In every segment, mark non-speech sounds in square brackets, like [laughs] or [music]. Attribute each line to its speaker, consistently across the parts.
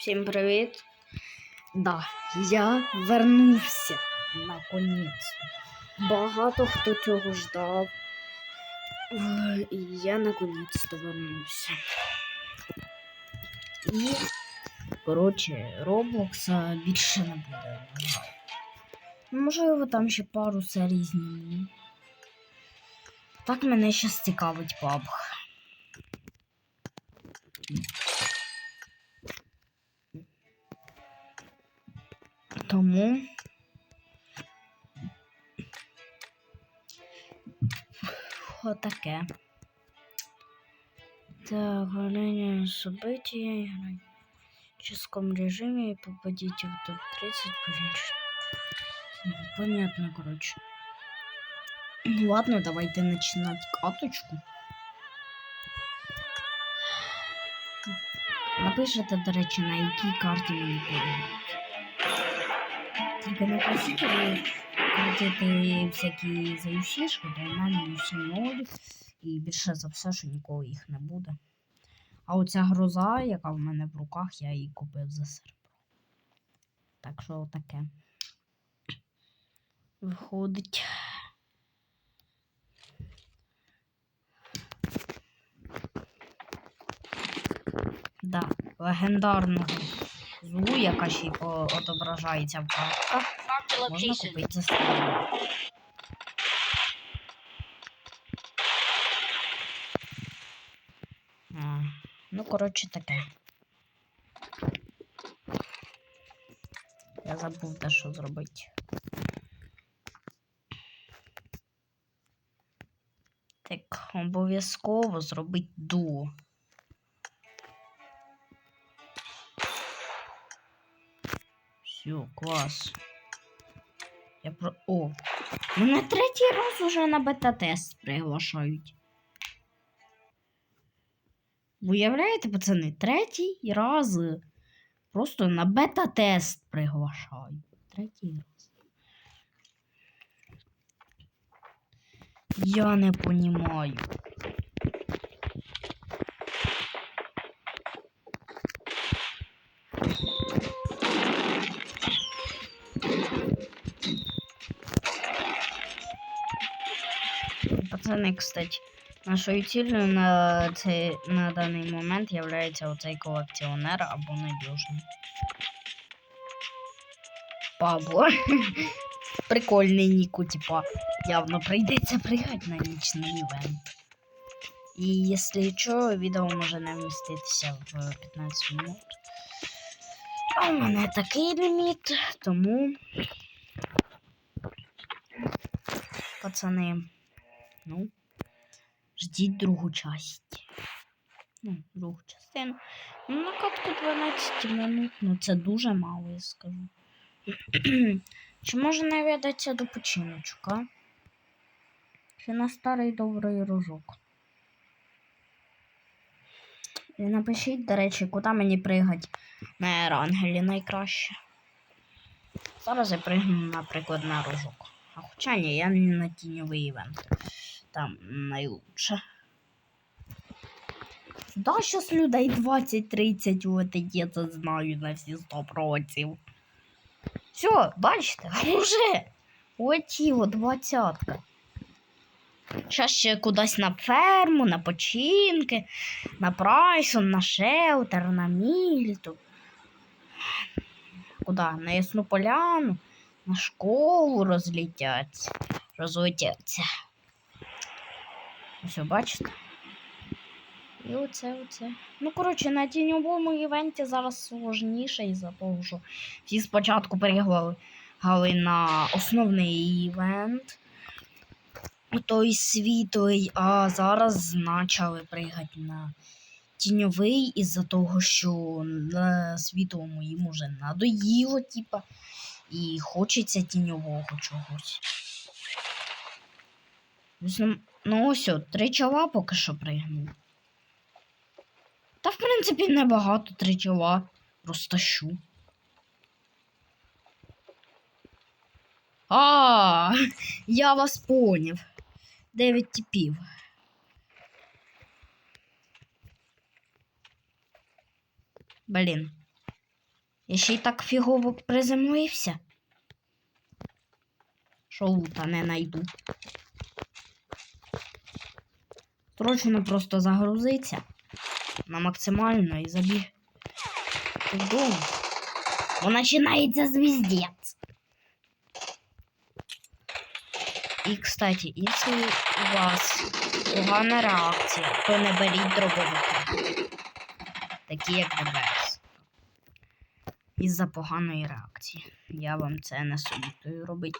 Speaker 1: Всім привіт. Да, я вернувся наконець. Багато хто цього ждав. І я наконець-то вернувся. І, коротше, Роблокса більше не буде. Можливо, там ще пару серій зніму. Так мене щас цікавить PUBG. Тому. Отаке. Так, управление играть В ческом режиме и попадите в топ-30 поменьше. Понятно, короче. Ну ладно, давайте начинать каточку. Напишете, до речі, на якій карті мені подобається. Тільки просіть ви крутити всякі заюсішки, бо в мене усі ноль, і більше за все, що ніколи їх не буде. А оця гроза, яка в мене в руках, я її купив за серебро. Так що таке. Виходить. Да, легендарного злу, яка ще й отображається в картках, можна купити за серебро. Ну, коротше, таке. Я забув те, що зробити. Так, обов'язково зробити дуо. Все, клас. Я про. О! Мене третій раз уже на бета-тест приглашають. Уявляєте, пацани, третій раз просто на бета-тест приглашають. Третій раз. Я не понімаю. Пацани, кстати, нашою ціллю на, на даний момент являється оцей колекціонер або надіжний. Пабло. [laughs] Прикольний ніку, типа, явно прийдеться пригати на нічний івент. І якщо що, відео може не вміститися в 15 минут. А у мене такий ліміт, тому. Пацани, ну, ждіть другу часть. Ну, другу частину. Ну, на катку 12 минут, ну це дуже мало, я скажу. [clears throat] Чи може навідатися до починочка? Чи на старий добрий рожок? І напишіть, до речі, куди мені пригати на Ерангелі найкраще. Зараз я пригну, наприклад, на рожок. А хоча ні, я не на тіньовий івент. Там найлучше. Да, щас людей 20-30 летить, я це знаю на всі 100%. Все, бачите, [laughs] уже летіло двадцятка. Щас ще кудись на ферму, на починки, на прайсон, на шелтер, на мільту. Куда? На ясну поляну, на школу розлітяться. Розлетяться. Все, бачите? І оце, оце. Ну, коротше, на тіньовому івенті зараз сложніше із-за того, що всі спочатку переглали на основний івент. Той світлий, а зараз почали пригати на тіньовий із-за того, що на світлому їм уже надоїло, типа, і хочеться тіньового чогось. Ну, ось, от, три чола поки що пригнув. Та, в принципі, небагато три чола. Просто щу. А, [laughs] я вас поняв. Дев'ять типів. Блін. Я ще й так фігово приземлився. Що лута не найду. Срочно просто загрузиться на максимально і забіг. Бо починається звіздець. І, кстати, якщо у вас погана реакція, то не беріть дробовики. Такі як ДБС. Із-за поганої реакції. Я вам це не советую робити.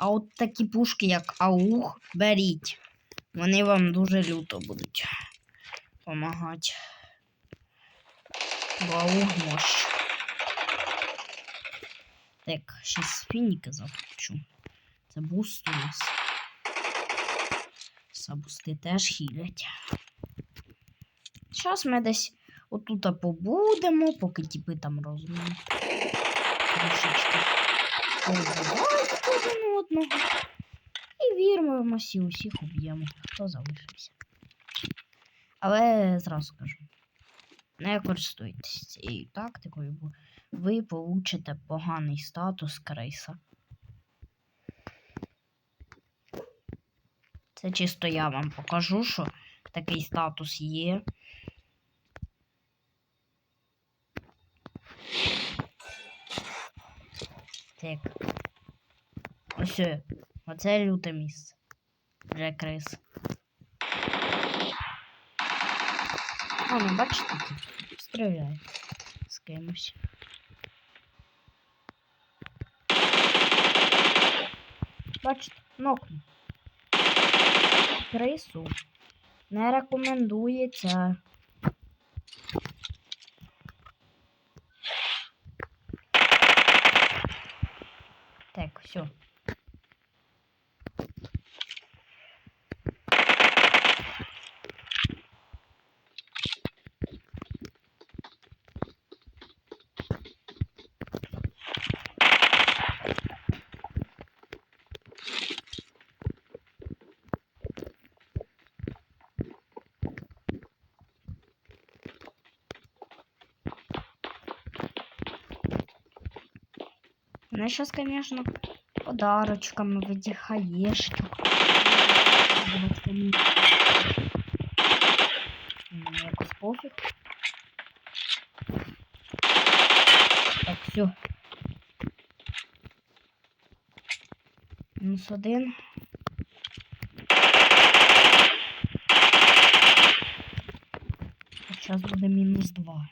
Speaker 1: А от такі пушки, як аух, беріть. Вони вам дуже люто будуть допомагати. Бо аух мощ. Так, щас фініки запущу. Це буст у нас. Сабусти теж хілять. Зараз ми десь отут побудемо, поки тіпи там розуміють. І вірмуємося і усіх уб'ємо, хто залишився. Але зразу кажу, не користуйтесь цією тактикою, бо ви получите поганий статус криса. Це чисто я вам покажу, що такий статус є. Так. Ось. е, Оце люте місце. Для крис. А, ну бачите, стріляє з кимось. Бачите, нокну. Крису не рекомендується. Так, все. Она сейчас, конечно, подарочками в виде хаешки. Мне якось пофіг. Так, все. Мінус один. Зараз буде мінус два.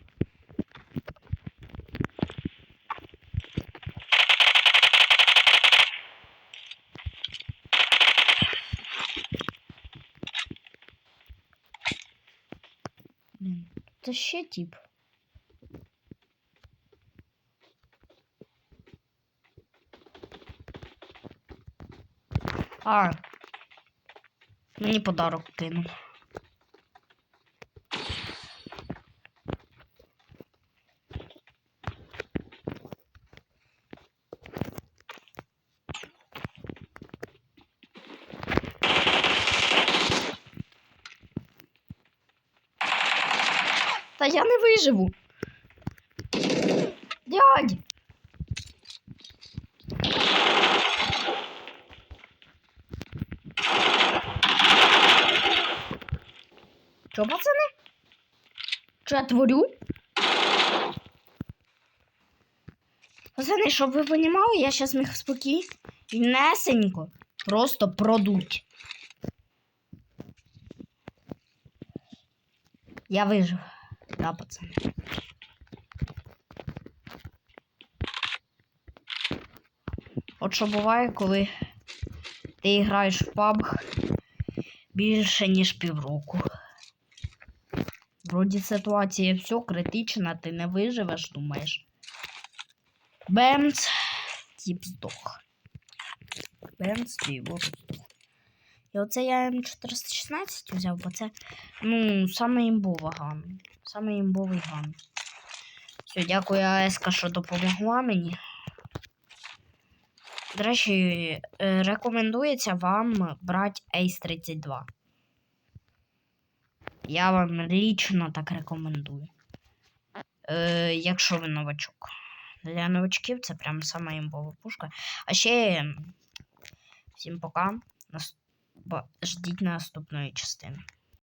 Speaker 1: Блін, це ще тип. А. Мені подарок кинув. Та я не виживу. Що, пацани? Що я творю? Пацани, щоб ви понімали, я зараз міг спокійнесенько просто продуть. Я вижив. Да, пацани. От що буває, коли ти граєш в PUBG більше, ніж півроку. Вроді ситуація все критична, ти не виживеш, думаєш. Бемц, тип здох. Бемц, здох. І оце я М416 взяв, бо це, ну, саме імбова ган. Саме імбовий ган. Все, дякую АСК, що допомогла мені. До речі, е, рекомендується вам брати Ace 32. Я вам лічно так рекомендую. е, якщо ви новачок. Для новачків це прям сама імбова пушка. А ще всім пока. Ждіть наступної частини.